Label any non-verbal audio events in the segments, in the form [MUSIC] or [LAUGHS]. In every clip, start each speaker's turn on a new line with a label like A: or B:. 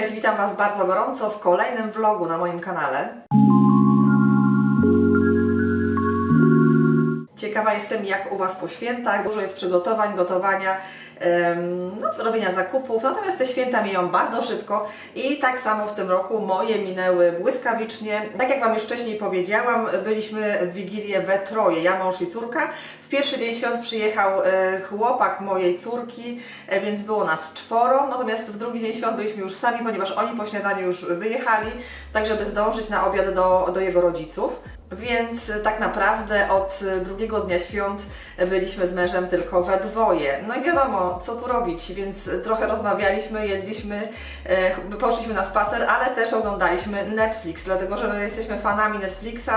A: Cześć, witam Was bardzo gorąco w kolejnym vlogu na moim kanale. Ciekawa jestem, jak u Was po świętach. Dużo jest przygotowań, gotowania, no, robienia zakupów. Natomiast te święta mijają bardzo szybko i tak samo w tym roku moje minęły błyskawicznie. Tak jak Wam już wcześniej powiedziałam, byliśmy w Wigilię we troje, ja, mąż i córka. W pierwszy dzień świąt przyjechał e, chłopak mojej córki, e, więc było nas czworo. Natomiast w drugi dzień świąt byliśmy już sami, ponieważ oni po śniadaniu już wyjechali, tak żeby zdążyć na obiad do, do jego rodziców. Więc tak naprawdę od drugiego dnia świąt byliśmy z mężem tylko we dwoje. No i wiadomo, co tu robić, więc trochę rozmawialiśmy, jedliśmy, e, poszliśmy na spacer, ale też oglądaliśmy Netflix, dlatego że my jesteśmy fanami Netflixa.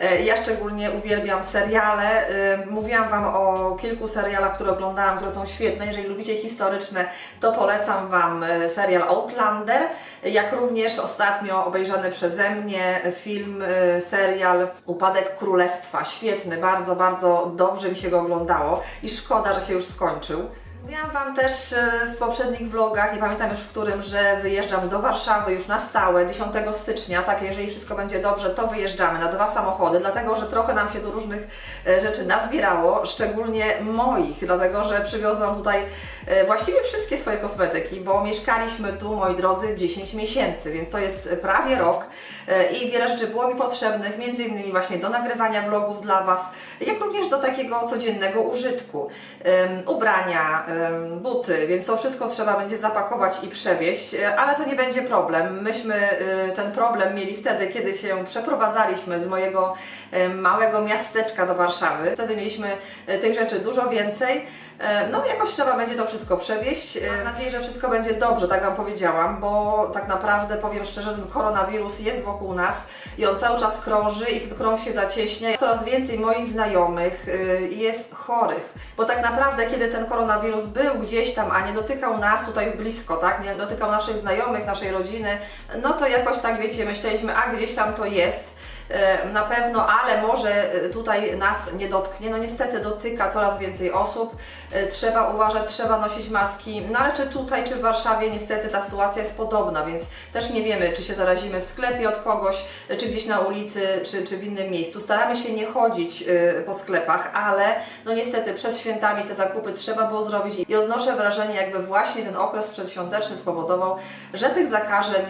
A: E, Ja szczególnie uwielbiam seriale. E, Mówiłam Wam o kilku serialach, które oglądałam, które są świetne. Jeżeli lubicie historyczne, to polecam Wam e, serial Outlander, jak również ostatnio obejrzany przeze mnie film, e, serial Upadek Królestwa. Świetny, bardzo, bardzo dobrze mi się go oglądało i szkoda, że się już skończył. Mówiłam Wam też e, w poprzednich vlogach, nie pamiętam już w którym, że wyjeżdżam do Warszawy już na stałe 10 stycznia, tak jeżeli wszystko będzie dobrze, to wyjeżdżamy na dwa samochody, dlatego że trochę nam się tu różnych e, rzeczy nazbierało, szczególnie moich, dlatego że przywiozłam tutaj e, właściwie wszystkie swoje kosmetyki, bo mieszkaliśmy tu, moi drodzy, 10 miesięcy, więc to jest prawie rok i wiele rzeczy było mi potrzebnych, między innymi właśnie do nagrywania vlogów dla Was, jak również do takiego codziennego użytku. Ubrania, buty, więc to wszystko trzeba będzie zapakować i przewieźć, e, ale to nie będzie problem. Myśmy e, ten problem mieli wtedy, kiedy się przeprowadzaliśmy z mojego e, małego miasteczka do Warszawy. Wtedy mieliśmy tych rzeczy dużo więcej. E, No, jakoś trzeba będzie to wszystko przewieźć. E, Mam nadzieję, że wszystko będzie dobrze, tak Wam powiedziałam, bo tak naprawdę powiem szczerze, ten koronawirus jest wokół nas i on cały czas krąży i ten krąg się zacieśnia. Coraz więcej moich znajomych y, jest chorych, bo tak naprawdę, kiedy ten koronawirus był gdzieś tam, a nie dotykał nas tutaj blisko, tak, nie dotykał naszych znajomych, naszej rodziny, no to jakoś tak, wiecie, myśleliśmy, a gdzieś tam to jest. E, na pewno, ale może e, tutaj nas nie dotknie. No niestety dotyka coraz więcej osób. E, Trzeba uważać, trzeba nosić maski. No ale czy tutaj, czy w Warszawie niestety ta sytuacja jest podobna, więc też nie wiemy, czy się zarazimy w sklepie od kogoś, czy gdzieś na ulicy, czy, czy w innym miejscu. Staramy się nie chodzić po sklepach, ale no niestety przed świętami te zakupy trzeba było zrobić i odnoszę wrażenie, jakby właśnie ten okres przedświąteczny spowodował, że tych zakażeń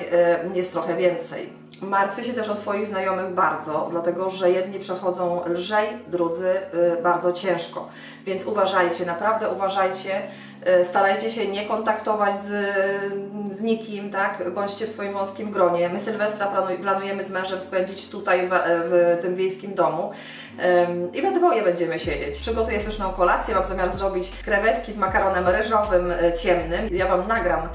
A: jest trochę więcej. Martwię się też o swoich znajomych bardzo, dlatego że jedni przechodzą lżej, drudzy y, bardzo ciężko. Więc uważajcie, naprawdę uważajcie. y, Starajcie się nie kontaktować z, z nikim, tak? Bądźcie w swoim wąskim gronie. My Sylwestra planuj, planujemy z mężem spędzić tutaj w, w tym wiejskim domu i we dwoje będziemy siedzieć. Przygotuję pyszną kolację, mam zamiar zrobić krewetki z makaronem ryżowym y, ciemnym. Ja Wam nagram,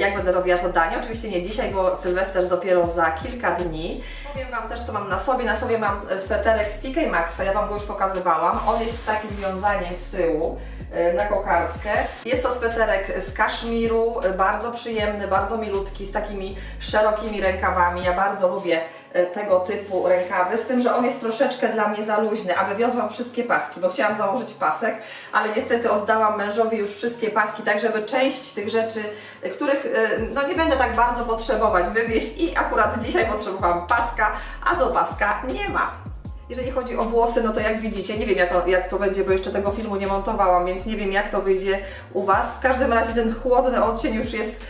A: jak będę robiła to danie. Oczywiście nie dzisiaj, bo Sylwester dopiero za kilka dni. Powiem Wam też, co mam na sobie. Na sobie mam sweterek z TK Maxa, ja Wam go już pokazywałam. On jest z takim wiązaniem z tyłu e, na kokardkę. Jest to sweterek z kaszmiru, e, bardzo przyjemny, bardzo milutki, z takimi szerokimi rękawami. Ja bardzo lubię tego typu rękawy, z tym, że on jest troszeczkę dla mnie za luźny, a wywiozłam wszystkie paski, bo chciałam założyć pasek, ale niestety oddałam mężowi już wszystkie paski, tak żeby część tych rzeczy, e, których e, no nie będę tak bardzo potrzebować, wywieźć i akurat dzisiaj potrzebowałam paska, a do paska nie ma. Jeżeli chodzi o włosy, no to jak widzicie, nie wiem jak, jak to będzie, bo jeszcze tego filmu nie montowałam, więc nie wiem jak to wyjdzie u Was. W każdym razie ten chłodny odcień już jest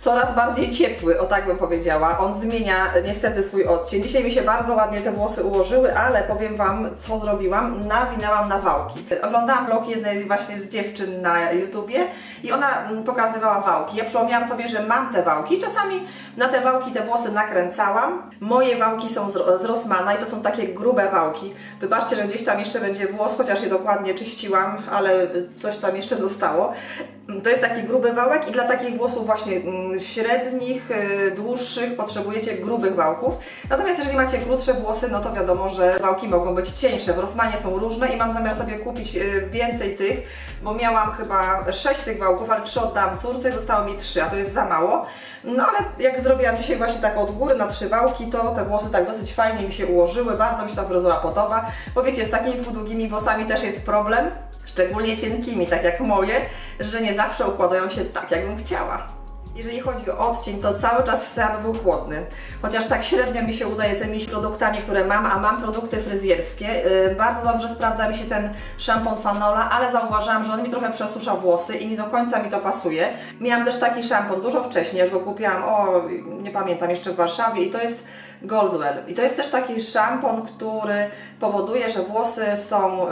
A: coraz bardziej ciepły, o tak bym powiedziała. On zmienia niestety swój odcień. Dzisiaj mi się bardzo ładnie te włosy ułożyły, ale powiem Wam, co zrobiłam. Nawinęłam na wałki. Oglądałam vlog jednej właśnie z dziewczyn na YouTubie i ona mm, pokazywała wałki. Ja przypomniałam sobie, że mam te wałki. Czasami na te wałki te włosy nakręcałam. Moje wałki są z, Rossmana i to są takie grube wałki. Wybaczcie, że gdzieś tam jeszcze będzie włos, chociaż je dokładnie czyściłam, ale coś tam jeszcze zostało. To jest taki gruby wałek i dla takich włosów właśnie mm, średnich, y, dłuższych potrzebujecie grubych wałków. Natomiast jeżeli macie krótsze włosy, no to wiadomo, że wałki mogą być cieńsze. W Rossmanie są różne i mam zamiar sobie kupić y, więcej tych, bo miałam chyba 6 tych wałków, ale 3 oddałam córce i zostało mi 3, a to jest za mało. No ale jak zrobiłam dzisiaj właśnie tak od góry na trzy wałki, to te włosy tak dosyć fajnie mi się ułożyły, bardzo mi się ta fryzura podoba, bo wiecie, z takimi długimi włosami też jest problem, szczególnie cienkimi, tak jak moje, że nie zawsze układają się tak, jakbym chciała. Jeżeli chodzi o odcień, to cały czas chcę, aby był chłodny. Chociaż tak średnio mi się udaje tymi produktami, które mam, a mam produkty fryzjerskie. Yy, bardzo dobrze sprawdza mi się ten szampon Fanola, ale zauważyłam, że on mi trochę przesusza włosy i nie do końca mi to pasuje. Miałam też taki szampon dużo wcześniej, już go kupiłam, o nie pamiętam, jeszcze w Warszawie i to jest Goldwell. I to jest też taki szampon, który powoduje, że włosy są ym,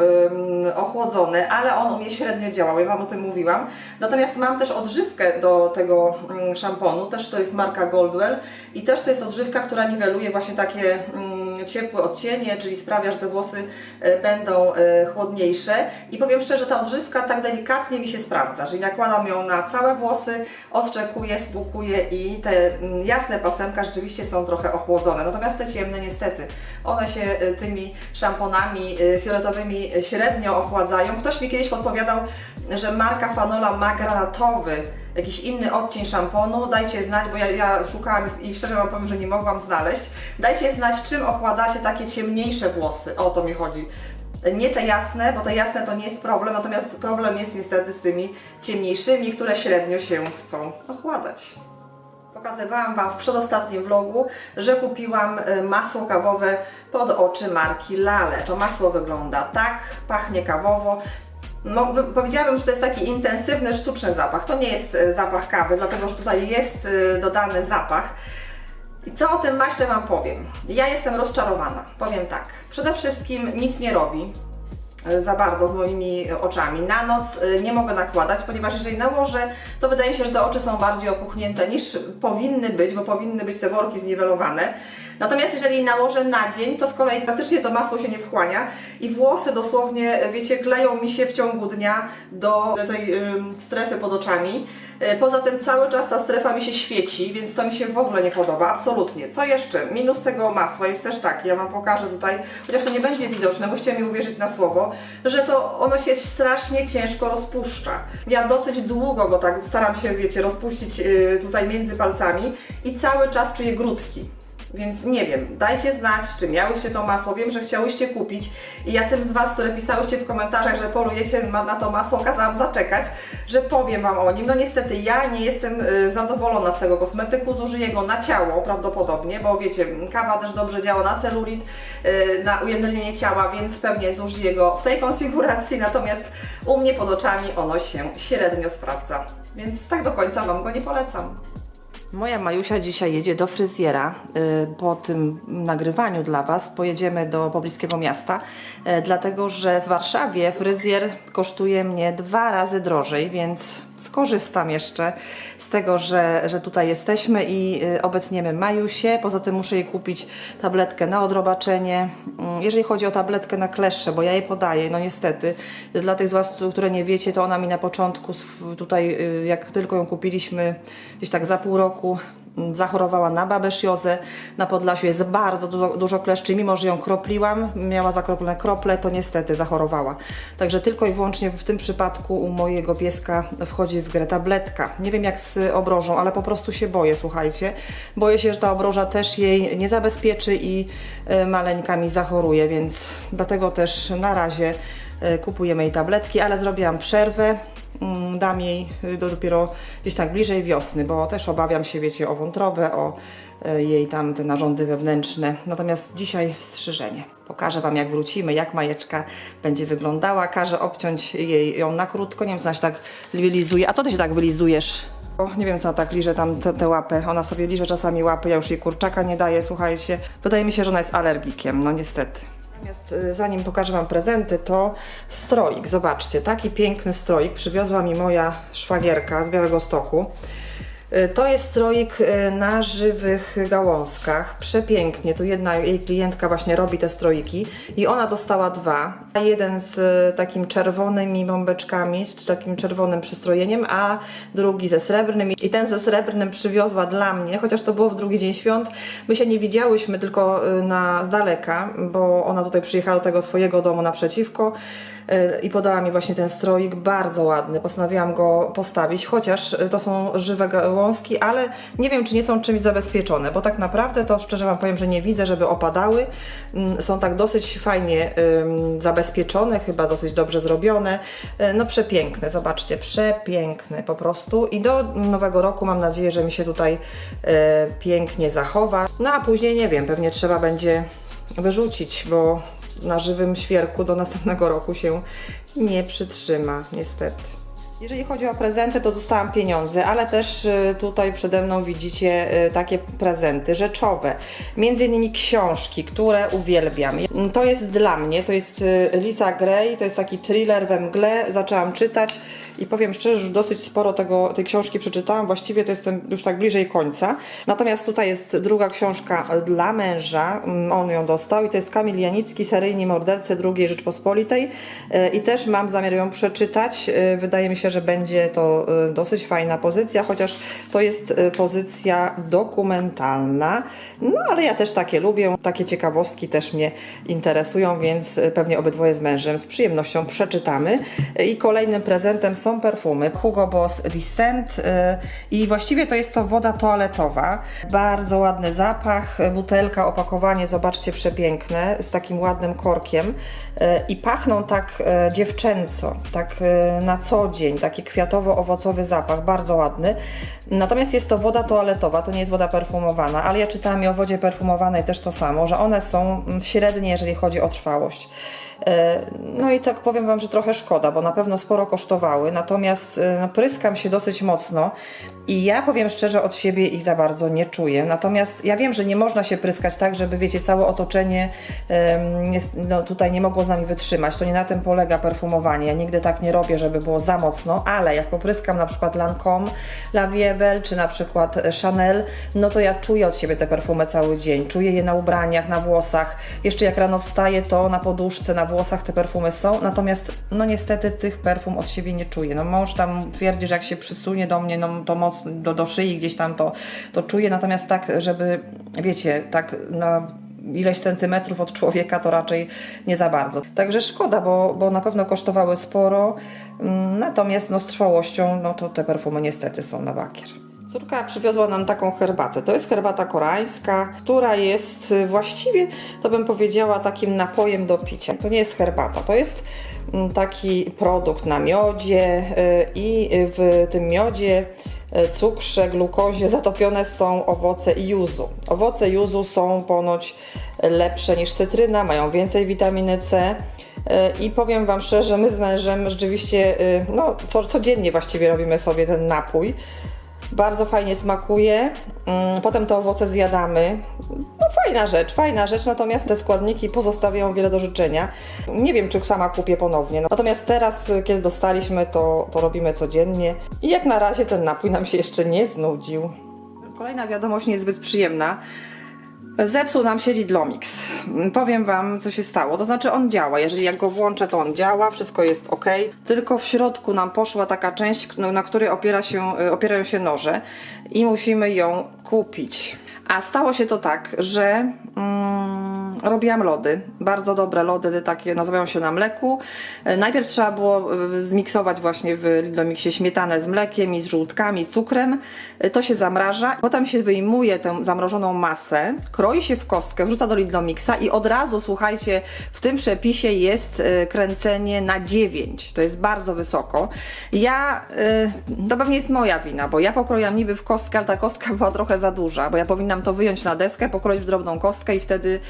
A: ochłodzone, ale on u mnie średnio działał, ja Wam o tym mówiłam. Natomiast mam też odżywkę do tego szamponu, też to jest marka Goldwell i też to jest odżywka, która niweluje właśnie takie mm, ciepłe odcienie, czyli sprawia, że te włosy e, będą e, chłodniejsze. I powiem szczerze, ta odżywka tak delikatnie mi się sprawdza, czyli nakładam ją na całe włosy, odczekuję, spłukuję i te mm, jasne pasemka rzeczywiście są trochę ochłodzone. Natomiast te ciemne niestety, one się e, tymi szamponami fioletowymi średnio ochładzają. Ktoś mi kiedyś podpowiadał, że marka Fanola ma granatowy jakiś inny odcień szamponu, dajcie znać, bo ja, ja szukałam i szczerze Wam powiem, że nie mogłam znaleźć. Dajcie znać, czym ochładzacie takie ciemniejsze włosy. O to mi chodzi. Nie te jasne, bo te jasne to nie jest problem, natomiast problem jest niestety z tymi ciemniejszymi, które średnio się chcą ochładzać. Pokazywałam Wam w przedostatnim vlogu, że kupiłam y, masło kawowe pod oczy marki Lale. To masło wygląda tak, pachnie kawowo. No, powiedziałabym, że to jest taki intensywny, sztuczny zapach. To nie jest y, zapach kawy, dlatego że tutaj jest y, dodany zapach. I co o tym maśle Wam powiem? Ja jestem rozczarowana. Powiem tak. Przede wszystkim nic nie robi e, za bardzo z moimi e, oczami. Na noc e, nie mogę nakładać, ponieważ jeżeli nałożę, to wydaje się, że te oczy są bardziej opuchnięte niż powinny być, bo powinny być te worki zniwelowane. Natomiast jeżeli nałożę na dzień, to z kolei praktycznie to masło się nie wchłania i włosy dosłownie, wiecie, kleją mi się w ciągu dnia do tej strefy pod oczami. E, Poza tym cały czas ta strefa mi się świeci, więc to mi się w ogóle nie podoba, absolutnie. Co jeszcze? Minus tego masła jest też taki, ja Wam pokażę tutaj, chociaż to nie będzie widoczne, musicie mi uwierzyć na słowo, że to ono się strasznie ciężko rozpuszcza. Ja dosyć długo go tak staram się, wiecie, rozpuścić yy, tutaj między palcami i cały czas czuję grudki. Więc nie wiem, dajcie znać, czy miałyście to masło. Wiem, że chciałyście kupić i ja tym z Was, które pisałyście w komentarzach, że polujecie na to masło, kazałam zaczekać, że powiem Wam o nim. No niestety ja nie jestem y, zadowolona z tego kosmetyku, zużyję go na ciało prawdopodobnie, bo wiecie, kawa też dobrze działa na celulit, y, na ujędrnienie ciała, więc pewnie zużyję go w tej konfiguracji, natomiast u mnie pod oczami ono się średnio sprawdza. Więc tak do końca Wam go nie polecam. Moja Majusia dzisiaj jedzie do fryzjera. Y, Po tym nagrywaniu dla Was pojedziemy do pobliskiego miasta, y, dlatego że w Warszawie fryzjer kosztuje mnie dwa razy drożej, więc skorzystam jeszcze z tego, że, że tutaj jesteśmy i y, obetniemy Majusię. Poza tym muszę jej kupić tabletkę na odrobaczenie. Mm, Jeżeli chodzi o tabletkę na kleszcze, bo ja jej podaję, no niestety, dla tych z Was, które nie wiecie, to ona mi na początku tutaj, y, jak tylko ją kupiliśmy, gdzieś tak za pół roku, zachorowała na babesziozę. Na Podlasiu jest bardzo dużo, dużo kleszczy, mimo że ją kropliłam, miała zakroplone krople, to niestety zachorowała. Także tylko i wyłącznie w tym przypadku u mojego pieska wchodzi w grę tabletka. Nie wiem jak z obrożą, ale po prostu się boję, słuchajcie. Boję się, że ta obroża też jej nie zabezpieczy i y, maleńka mi zachoruje, więc dlatego też na razie y, kupujemy jej tabletki, ale zrobiłam przerwę. Mm, Dam jej y, do dopiero gdzieś tak bliżej wiosny, bo też obawiam się, wiecie, o wątrobę, o y, jej tam te narządy wewnętrzne. Natomiast dzisiaj strzyżenie. Pokażę Wam, jak wrócimy, jak majeczka będzie wyglądała. Każę obciąć jej ją na krótko. Nie wiem, się tak wylizuje. A co Ty się tak wylizujesz? O, nie wiem, co tak liże tam te, te łapy. Ona sobie liże czasami łapy, ja już jej kurczaka nie daję, słuchajcie. Wydaje mi się, że ona jest alergikiem, no niestety. Natomiast y, zanim pokażę Wam prezenty, to stroik. Zobaczcie, taki piękny stroik przywiozła mi moja szwagierka z Białego Stoku. Y, To jest stroik y, na żywych gałązkach. Przepięknie. Tu jedna jej klientka właśnie robi te stroiki i ona dostała dwa. Jeden z y, takim czerwonymi bombeczkami, z takim czerwonym przystrojeniem, a drugi ze srebrnym. I ten ze srebrnym przywiozła dla mnie, chociaż to było w drugi dzień świąt. My się nie widziałyśmy tylko na, z daleka, bo ona tutaj przyjechała do tego swojego domu naprzeciwko. E, i podała mi właśnie ten stroik, bardzo ładny. Postanowiłam go postawić, chociaż e, to są żywe gałązki, ale nie wiem, czy nie są czymś zabezpieczone, bo tak naprawdę to szczerze Wam powiem, że nie widzę, żeby opadały. Mm, Są tak dosyć fajnie zabezpieczone, chyba dosyć dobrze zrobione. E, No przepiękne, zobaczcie, przepiękne po prostu. I do nowego roku mam nadzieję, że mi się tutaj pięknie zachowa. No a później nie wiem, pewnie trzeba będzie wyrzucić, bo na żywym świerku do następnego roku się nie przytrzyma, niestety. Jeżeli chodzi o prezenty, to dostałam pieniądze, ale też y, tutaj przede mną widzicie y, takie prezenty rzeczowe. Między innymi książki, które uwielbiam. To jest dla mnie, to jest y, Lisa Gray, to jest taki thriller we mgle. Zaczęłam czytać i powiem szczerze, że już dosyć sporo tego, tej książki przeczytałam. Właściwie to jestem już tak bliżej końca. Natomiast tutaj jest druga książka dla męża. Mm, On ją dostał i to jest Kamil Janicki, seryjni mordercy II Rzeczpospolitej. I też mam zamiar ją przeczytać. Wydaje mi się, że będzie to y, dosyć fajna pozycja, chociaż to jest y, pozycja dokumentalna. No ale ja też takie lubię, takie ciekawostki też mnie interesują, więc y, pewnie obydwoje z mężem z przyjemnością przeczytamy. I kolejnym prezentem są perfumy Hugo Boss Descent i właściwie to jest to woda toaletowa. Bardzo ładny zapach, butelka, opakowanie, zobaczcie, przepiękne, z takim ładnym korkiem i pachną tak dziewczęco, tak na co dzień, taki kwiatowo-owocowy zapach, bardzo ładny. Natomiast jest to woda toaletowa, to nie jest woda perfumowana, ale ja czytałam i o wodzie perfumowanej też to samo, że one są średnie, jeżeli chodzi o trwałość. E, No i tak powiem Wam, że trochę szkoda, bo na pewno sporo kosztowały, natomiast e, no, pryskam się dosyć mocno i ja powiem szczerze, od siebie ich za bardzo nie czuję. Natomiast ja wiem, że nie można się pryskać tak, żeby wiecie, całe otoczenie no, tutaj nie mogło z nami wytrzymać. To nie na tym polega perfumowanie. Ja nigdy tak nie robię, żeby było za mocno, ale jak popryskam na przykład Lancome, La Vie Belle, czy na przykład Chanel, no to ja czuję od siebie te perfumy cały dzień. Czuję je na ubraniach, na włosach. Jeszcze jak rano wstaję, to na poduszce, na włosach te perfumy są. Natomiast, no niestety tych perfum od siebie nie czuję. No mąż tam twierdzi, że jak się przysunie do mnie, no to mocno do, do szyi gdzieś tam to, to czuję. Natomiast tak, żeby, wiecie, tak na ileś centymetrów od człowieka, to raczej nie za bardzo. Także szkoda, bo, bo na pewno kosztowały sporo, Mm, natomiast no, z trwałością, no to te perfumy niestety są na bakier. Córka przywiozła nam taką herbatę. To jest herbata koreańska, która jest y, właściwie, to bym powiedziała, takim napojem do picia. To nie jest herbata, to jest mm, taki produkt na miodzie y, i w tym miodzie y, cukrze, glukozie zatopione są owoce juzu. Owoce juzu są ponoć lepsze niż cytryna, mają więcej witaminy C. I powiem Wam szczerze, my z mężem rzeczywiście, no co, codziennie właściwie robimy sobie ten napój. Bardzo fajnie smakuje. Mm, Potem te owoce zjadamy. No fajna rzecz, fajna rzecz, natomiast te składniki pozostawiają wiele do życzenia. Nie wiem, czy sama kupię ponownie. Natomiast teraz, kiedy dostaliśmy, to, to robimy codziennie. I jak na razie ten napój nam się jeszcze nie znudził. Kolejna wiadomość niezbyt przyjemna. Zepsuł nam się Lidlomix. Powiem Wam, co się stało. To znaczy, on działa. Jeżeli jak go włączę, to on działa, wszystko jest ok. Tylko w środku nam poszła taka część, no, na której opiera się, opierają się noże i musimy ją kupić. A stało się to tak, że mm, robiłam lody. Bardzo dobre lody, takie nazywają się na mleku. E, Najpierw trzeba było e, zmiksować właśnie w Lidlomixie śmietanę z mlekiem i z żółtkami, cukrem. E, To się zamraża. Potem się wyjmuje tę zamrożoną masę, kroi się w kostkę, wrzuca do Lidlomixa i od razu, słuchajcie, w tym przepisie jest kręcenie na 9. To jest bardzo wysoko. Ja, to pewnie jest moja wina, bo ja pokroiłam niby w kostkę, ale ta kostka była trochę za duża, bo ja powinnam to wyjąć na deskę, pokroić w drobną kostkę i wtedy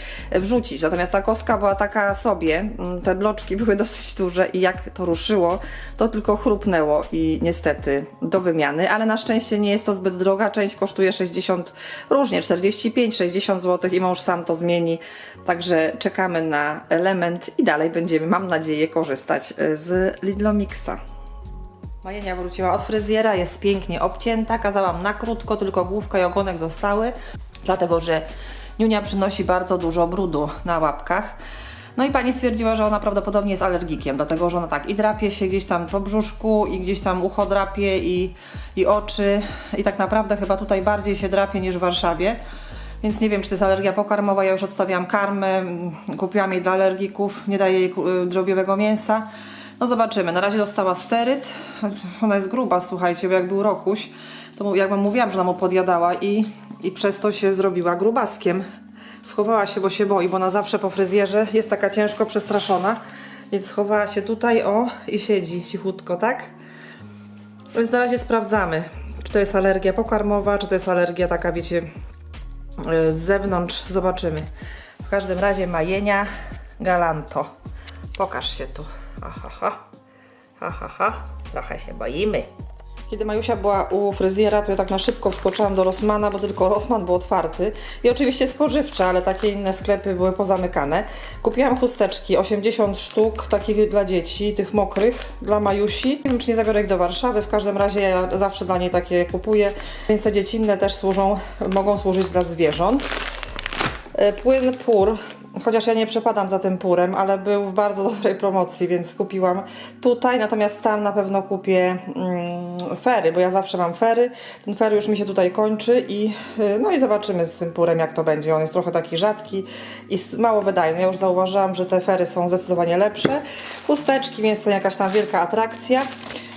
A: wrzucić. Natomiast ta kostka była taka sobie, mm, te bloczki [LAUGHS] były dosyć duże i jak to ruszyło, to tylko chrupnęło i niestety do wymiany, ale na szczęście nie jest to zbyt droga, część kosztuje 60, różnie 45, 60 zł i mąż sam to zmieni, także czekamy na element i dalej będziemy, mam nadzieję, korzystać e, z Lidlomixa. Majenia wróciła od fryzjera, jest pięknie obcięta. Kazałam na krótko, tylko główka i ogonek zostały, dlatego że Niunia przynosi bardzo dużo brudu na łapkach. No i pani stwierdziła, że ona prawdopodobnie jest alergikiem, dlatego że ona tak i drapie się gdzieś tam po brzuszku, i gdzieś tam ucho drapie, i, i oczy. I tak naprawdę chyba tutaj bardziej się drapie niż w Warszawie. Więc nie wiem, czy to jest alergia pokarmowa. Ja już odstawiłam karmę, mm, kupiłam jej dla alergików, nie daję jej y, drobiowego mięsa. No zobaczymy. Na razie dostała steryt. Ona jest gruba, słuchajcie, bo jak był rokuś, to jak wam mówiłam, że ona mu podjadała i, i przez to się zrobiła grubaskiem. Schowała się, bo się boi, bo ona zawsze po fryzjerze jest taka ciężko przestraszona. Więc schowała się tutaj, o, i siedzi cichutko, tak? Więc na razie sprawdzamy, czy to jest alergia pokarmowa, czy to jest alergia taka, wiecie, y, z zewnątrz. Zobaczymy. W każdym razie majenia galanto. Pokaż się tu. Aha, ha. Ha, ha, ha. Trochę się boimy. Kiedy Majusia była u fryzjera, to ja tak na szybko wskoczyłam do Rossmana, bo tylko Rossman był otwarty. I oczywiście spożywcze, ale takie inne sklepy były pozamykane. Kupiłam chusteczki, 80 sztuk, takich dla dzieci, tych mokrych, dla Majusi. Nie wiem, czy nie zabiorę ich do Warszawy, w każdym razie ja zawsze dla niej takie kupuję. Więc te dziecinne też służą, mogą służyć dla zwierząt. E, Płyn pur, chociaż ja nie przepadam za tym purem, ale był w bardzo [LAUGHS] dobrej promocji, więc kupiłam tutaj, natomiast tam na pewno kupię mm, fery, bo ja zawsze mam fery. Ten fery już mi się tutaj kończy i y, no i zobaczymy z tym purem jak to będzie. On jest trochę taki rzadki i mało wydajny. Ja już zauważyłam, że te fery są zdecydowanie lepsze. Chusteczki, więc to jakaś tam wielka atrakcja.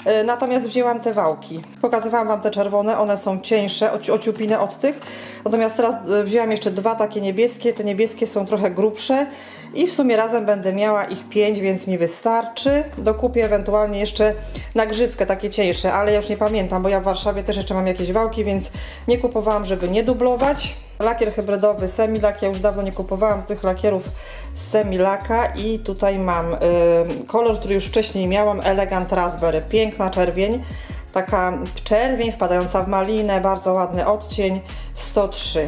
A: E, Natomiast wzięłam te wałki. Pokazywałam Wam te czerwone, one są cieńsze, oci- ociupinę od tych. Natomiast teraz e, wzięłam jeszcze dwa takie niebieskie. Te niebieskie są trochę grubsze i w sumie razem będę miała ich pięć, więc mi wystarczy. Dokupię ewentualnie jeszcze nagrzywkę, takie cieńsze, ale ja już nie pamiętam, bo ja w Warszawie też jeszcze mam jakieś wałki, więc nie kupowałam, żeby nie dublować. Lakier hybrydowy Semilak, ja już dawno nie kupowałam tych lakierów z Semilaka i tutaj mam y, kolor, który już wcześniej miałam, Elegant Raspberry, piękna czerwień, taka czerwień wpadająca w malinę, bardzo ładny odcień, 103.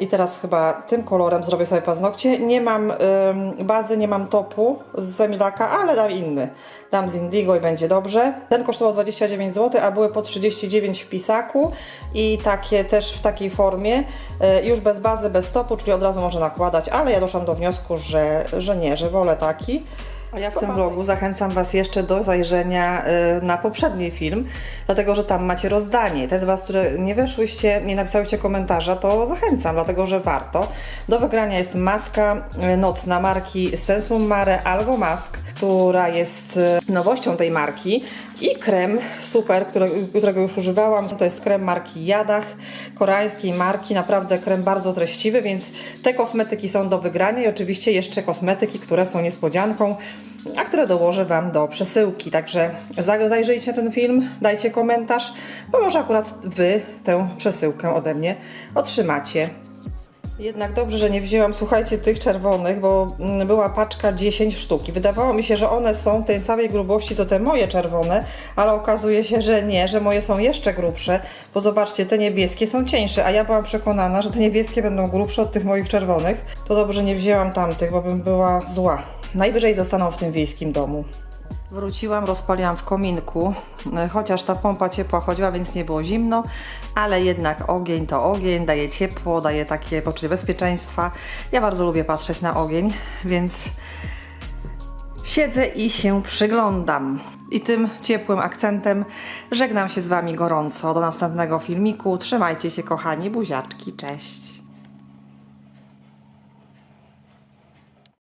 A: I teraz chyba tym kolorem zrobię sobie paznokcie. Nie mam ym, bazy, nie mam topu z Semilaka, ale dam inny. Dam z Indigo i będzie dobrze. Ten kosztował 29 zł, a były po 39 w pisaku i takie też w takiej formie. Y, już bez bazy, bez topu, czyli od razu można nakładać, ale ja doszłam do wniosku, że, że nie, że wolę taki. Ja w tym vlogu zachęcam Was jeszcze do zajrzenia y, na poprzedni film, dlatego że tam macie rozdanie. Te z Was, które nie weszłyście, nie napisałyście komentarza, to zachęcam, dlatego że warto. Do wygrania jest maska y, nocna marki Sensum Mare Algo Mask, która jest y, nowością tej marki i krem super, które, którego już używałam. To jest krem marki Jadach, koreańskiej marki, naprawdę krem bardzo treściwy, więc te kosmetyki są do wygrania i oczywiście jeszcze kosmetyki, które są niespodzianką, a które dołożę Wam do przesyłki. Także za- zajrzyjcie ten film, dajcie komentarz, bo może akurat Wy tę przesyłkę ode mnie otrzymacie. Jednak dobrze, że nie wzięłam, słuchajcie, tych czerwonych, bo mm, była paczka 10 sztuk. I wydawało mi się, że one są tej samej grubości, co te moje czerwone, ale okazuje się, że nie, że moje są jeszcze grubsze, bo zobaczcie, te niebieskie są cieńsze, a ja byłam przekonana, że te niebieskie będą grubsze od tych moich czerwonych. To dobrze, nie wzięłam tamtych, bo bym była zła. Najwyżej zostaną w tym wiejskim domu. Wróciłam, rozpaliłam w kominku, e, chociaż ta pompa ciepła chodziła, więc nie było zimno, ale jednak ogień to ogień, daje ciepło, daje takie poczucie bezpieczeństwa. Ja bardzo lubię patrzeć na ogień, więc siedzę i się przyglądam. I tym ciepłym akcentem żegnam się z Wami gorąco. Do następnego filmiku. Trzymajcie się, kochani buziaczki. Cześć.